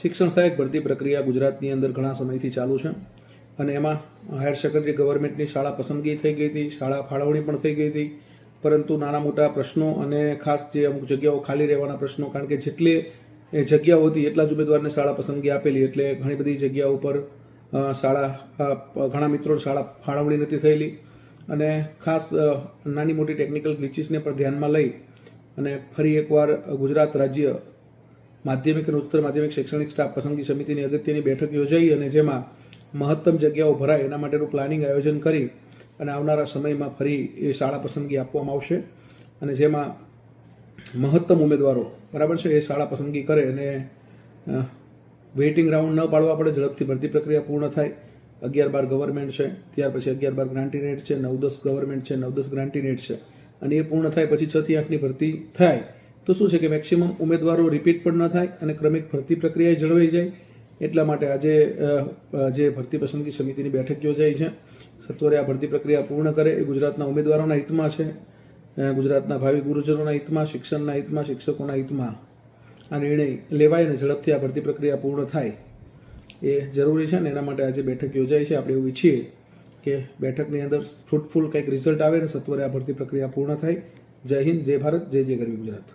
શિક્ષણ સહાયક ભરતી પ્રક્રિયા ગુજરાતની અંદર ઘણા સમયથી ચાલુ છે. અને એમાં હાયર સેકન્ડરી ગવર્મેન્ટની શાળા પસંદગી થઈ ગઈ હતી, શાળા ફાળવણી પણ થઈ ગઈ હતી. પરંતુ નાના મોટા પ્રશ્નો અને ખાસ જે અમુક જગ્યાઓ ખાલી રહેવાના પ્રશ્નો, કારણ કે જેટલી એ જગ્યાઓ હતી, એટલા જ ઉમેદવારને શાળા પસંદગી આપેલી. એટલે ઘણી બધી જગ્યાઓ પર શાળા ઘણા મિત્રો શાળા ફાળવણી નથી થયેલી. અને ખાસ નાની મોટી ટેકનિકલ ગ્લિચિસને પણ ધ્યાનમાં લઈ અને ફરી એકવાર ગુજરાત રાજ્ય માધ્યમિક અને ઉચ્ચતર માધ્યમિક શૈક્ષણિક સ્ટાફ પસંદગી સમિતિની અગત્યની બેઠક યોજાઈ અને જેમાં મહત્તમ જગ્યાઓ ભરાય એના માટેનું પ્લાનિંગ આયોજન કરી અને આવનારા સમયમાં ફરી એ શાળા પસંદગી આપવામાં આવશે. અને જેમાં મહત્તમ ઉમેદવારો, બરાબર છે? એ શાળા પસંદગી કરે અને વેઇટિંગ રાઉન્ડ ન પાડવા પડે, ઝડપથી ભરતી પ્રક્રિયા પૂર્ણ થાય. અગિયાર બાર ગવર્મેન્ટ છે, ત્યાર પછી અગિયાર બાર ગ્રાન્ટીનેટ છે, નવ દસ ગવર્મેન્ટ છે, નવ દસ ગ્રાન્ટીનેટ છે. અને એ પૂર્ણ થાય પછી છથી આઠની ભરતી થાય. તો શું છે કે મેક્સિમમ ઉમેદવારો રિપીટ પણ ન થાય અને ક્રમિક ભરતી પ્રક્રિયાએ જળવાઈ જાય? એટલા માટે આજે જે ભરતી પસંદગી સમિતિની બેઠક યોજાઈ છે, સત્વરે આ ભરતી પ્રક્રિયા પૂર્ણ કરે એ ગુજરાતના ઉમેદવારોના હિતમાં છે ગુજરાતના ભાવિ ગુરુજનોના હિતમાં, શિક્ષણના હિતમાં, શિક્ષકોના હિતમાં. આ નિર્ણય લેવાય અને ઝડપથી આ ભરતી પ્રક્રિયા પૂર્ણ થાય એ જરૂરી છે ને એના માટે આજે બેઠક યોજાઈ છે. આપણે એવું ઈચ્છીએ કે બેઠકની અંદર ફ્રૂટફુલ કંઈક રિઝલ્ટ આવે ને સત્વરે આ ભરતી પ્રક્રિયા પૂર્ણ થાય. જય હિન્દ, જય ભારત, જય જય ગરવી ગુજરાત.